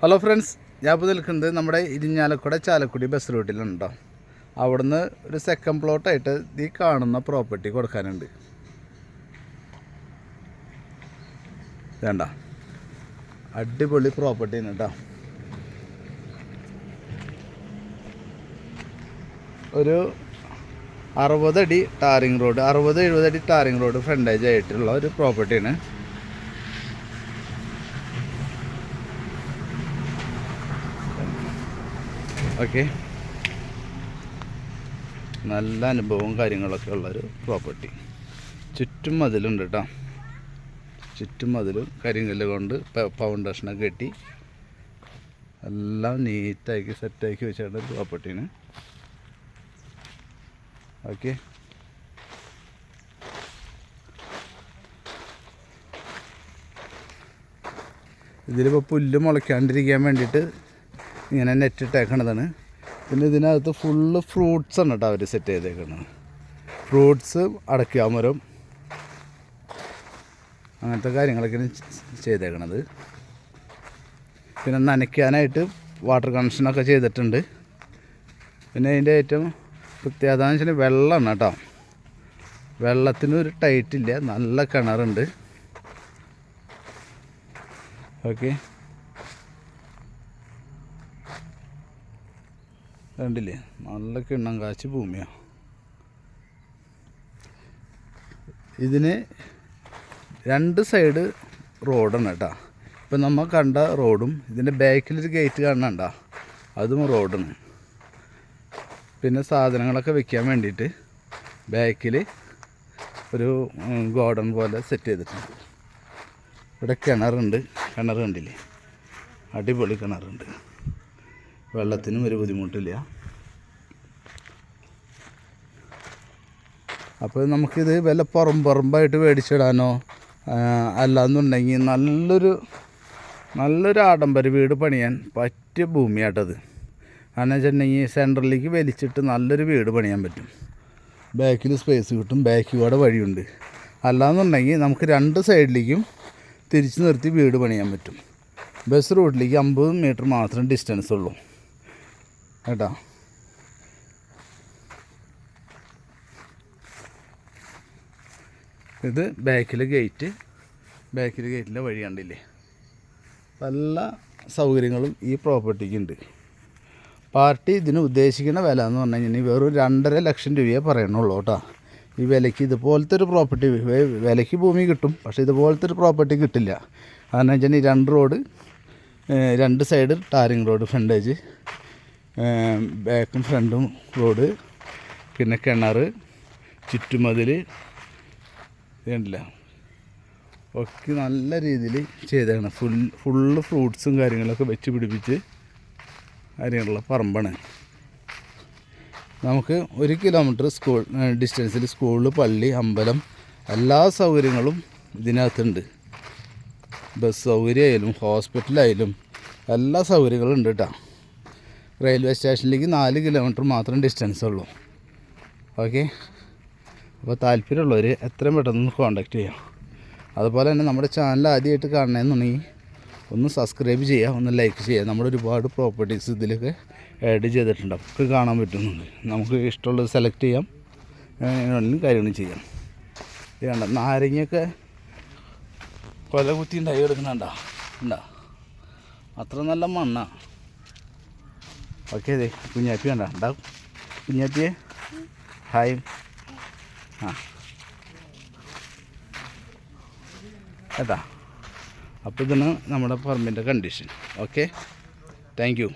Hello friends ഞാൻ ഇപ്പോൾ നിൽക്കുന്നത് നമ്മുടെ ഇരിഞ്ഞാലക്കുട ചാലക്കുടി ബസ് റൂട്ടിലുണ്ടോ അവിടുന്ന് ഒരു സെക്കൻഡ് പ്ലോട്ടായിട്ട് ഈ കാണുന്ന പ്രോപ്പർട്ടി കൊടുക്കാനുണ്ട്. വേണ്ട അടിപൊളി പ്രോപ്പർട്ടി കേട്ടോ ഒരു അറുപതടി ടാറിങ് റോഡ് അറുപത് എഴുപതടി ടാറിങ് റോഡ് ഫ്രണ്ടേജ് ആയിട്ടുള്ള ഒരു പ്രോപ്പർട്ടിയാണ് ഓക്കെ. നല്ല അനുഭവവും കാര്യങ്ങളൊക്കെ ഉള്ളൊരു പ്രോപ്പർട്ടി ചുറ്റും മതിലുണ്ട് കേട്ടോ ചുറ്റും മതിലും കരിങ്കല്ല് കൊണ്ട് ഫൗണ്ടേഷനൊക്കെ കെട്ടി എല്ലാം നീറ്റാക്കി സെറ്റാക്കി വെച്ചാണ് ഒരു പ്രോപ്പർട്ടിയാണ് ഓക്കെ. ഇതിലിപ്പോൾ പുല്ല് മുളയ്ക്കാണ്ടിരിക്കാൻ വേണ്ടിയിട്ട് ഇങ്ങനെ നെറ്റ് ഇട്ടേക്കണതാണ്. പിന്നെ ഇതിനകത്ത് ഫുള്ള് ഫ്രൂട്ട്സ് ആണ് കേട്ടോ അവർ സെറ്റ് ചെയ്തേക്കുന്നത് ഫ്രൂട്ട്സ് അടയ്ക്കാമരം അങ്ങനത്തെ കാര്യങ്ങളൊക്കെയാണ് ചെയ്തേക്കണത്. പിന്നെ നനയ്ക്കാനായിട്ട് വാട്ടർ കണക്ഷനൊക്കെ ചെയ്തിട്ടുണ്ട്. പിന്നെ അതിന്റെ ഏറ്റവും പ്രത്യേകത എന്ന് വെച്ചാൽ വെള്ളമാണ് കേട്ടോ വെള്ളത്തിന് ഒരു ടൈറ്റില്ല നല്ല കിണറുണ്ട്. ഓക്കെ കണ്ടില്ലേ? നല്ല കിണ്ണം കാച്ചി ഭൂമിയാണ് ഇതിന് രണ്ട് സൈഡ് റോഡാണ് കേട്ടോ. ഇപ്പം നമ്മൾ കണ്ട റോഡും ഇതിന്റെ ബാക്കിലൊരു ഗേറ്റ് കാണണ്ട അതും റോഡാണ്. പിന്നെ സാധനങ്ങളൊക്കെ വെക്കാൻ വേണ്ടിയിട്ട് ബാക്കിൽ ഒരു ഗോഡൺ പോലെ സെറ്റ് ചെയ്തിട്ടുണ്ട്. ഇവിടെ കിണറുണ്ട്. കിണർ കണ്ടില്ലേ? അടിപൊളി കിണറുണ്ട്. വെള്ളത്തിനും ഒരു ബുദ്ധിമുട്ടില്ല. അപ്പോൾ നമുക്കിത് വല്ല പുറമ്പുറമ്പായിട്ട് മേടിച്ചിടാനോ അല്ലാന്നുണ്ടെങ്കിൽ നല്ലൊരു നല്ലൊരു ആഡംബര വീട് പണിയാൻ പറ്റിയ ഭൂമിയാട്ടത്. കാരണം വെച്ചിട്ടുണ്ടെങ്കിൽ സെന്ററിലേക്ക് വലിച്ചിട്ട് നല്ലൊരു വീട് പണിയാൻ പറ്റും. ബാക്കിൽ സ്പേസ് കിട്ടും ബാക്കിൽ കൂടെ വഴിയുണ്ട്. അല്ലാന്നുണ്ടെങ്കിൽ നമുക്ക് രണ്ട് സൈഡിലേക്കും തിരിച്ചു നിർത്തി വീട് പണിയാൻ പറ്റും. ബസ് റൂട്ടിലേക്ക് അമ്പത് മീറ്റർ മാത്രം ഡിസ്റ്റൻസ് ഉള്ളൂ. കേട്ടോ. ഇത് ബാക്കിൽ ഗേറ്റ് ബാക്കിൽ ഗേറ്റിന്റെ വഴി കണ്ടില്ലേ? എല്ലാ സൗകര്യങ്ങളും ഈ പ്രോപ്പർട്ടിക്ക് ഉണ്ട്. പാർട്ടി ഇതിന് ഉദ്ദേശിക്കുന്ന വില എന്ന് പറഞ്ഞു കഴിഞ്ഞാൽ വെറും രണ്ടര ലക്ഷം രൂപയേ പറയണുള്ളൂ കേട്ടോ. ഈ വിലയ്ക്ക് ഇതുപോലത്തെ ഒരു പ്രോപ്പർട്ടി വിലയ്ക്ക് ഭൂമി കിട്ടും പക്ഷേ ഇതുപോലത്തെ ഒരു പ്രോപ്പർട്ടി കിട്ടില്ല. കാരണം വെച്ചാൽ ഈ രണ്ട് റോഡ് രണ്ട് സൈഡ് ടാറിങ് റോഡ് ഫ്രണ്ടേജ് ബാക്കും ഫ്രണ്ടും റോഡ് പിന്നെ കിണർ ചുറ്റുമതിൽ ഇതുണ്ടല്ല. ഒക്കെ നല്ല രീതിയിൽ ചെയ്തേക്കണം ഫുൾ ഫുള്ള് ഫ്രൂട്ട്സും കാര്യങ്ങളൊക്കെ വെച്ച് പിടിപ്പിച്ച് കാര്യങ്ങളുള്ള പറമ്പാണ്. നമുക്ക് ഒരു കിലോമീറ്റർ സ്കൂൾ ഡിസ്റ്റൻസിൽ സ്കൂൾ പള്ളി അമ്പലം എല്ലാ സൗകര്യങ്ങളും ഇതിനകത്തുണ്ട്. ബസ് സൗകര്യമായാലും ഹോസ്പിറ്റലായാലും എല്ലാ സൗകര്യങ്ങളും ഉണ്ട് കേട്ടോ റെയിൽവേ സ്റ്റേഷനിലേക്ക് നാല് കിലോമീറ്റർ മാത്രം ഡിസ്റ്റൻസ് ഉള്ളൂ. ഓക്കെ അപ്പോൾ താല്പര്യമുള്ളവർ എത്രയും പെട്ടെന്ന് കോൺടാക്റ്റ് ചെയ്യാം. അതുപോലെ തന്നെ നമ്മുടെ ചാനൽ ആദ്യമായിട്ട് കാണണമെന്നുണ്ടെങ്കിൽ ഒന്ന് സബ്സ്ക്രൈബ് ചെയ്യുക ഒന്ന് ലൈക്ക് ചെയ്യുക. നമ്മൾ ഒരുപാട് പ്രോപ്പർട്ടീസ് ഇതിലൊക്കെ ആഡ് ചെയ്തിട്ടുണ്ട്. അപ്പോൾ കാണാൻ പറ്റുന്നുണ്ട്. നമുക്ക് ഇഷ്ടമുള്ളത് സെലക്ട് ചെയ്യാം. വേണമെങ്കിലും കാര്യങ്ങളും ചെയ്യാം. ഇത് നാരങ്ങയൊക്കെ കൊല കുത്തി ഉണ്ടായി എടുക്കുന്നുണ്ടോ അത്ര നല്ല മണ്ണാണ് ഓക്കെ അതെ കുഞ്ഞാപ്പി കണ്ട ഉണ്ടാവും കുഞ്ഞാപ്പിയെ ഹായ് ആ അതാ അപ്പോൾ ഇതാണ് നമ്മുടെ പറമ്പിന്റെ കണ്ടീഷൻ ഓക്കെ താങ്ക് യു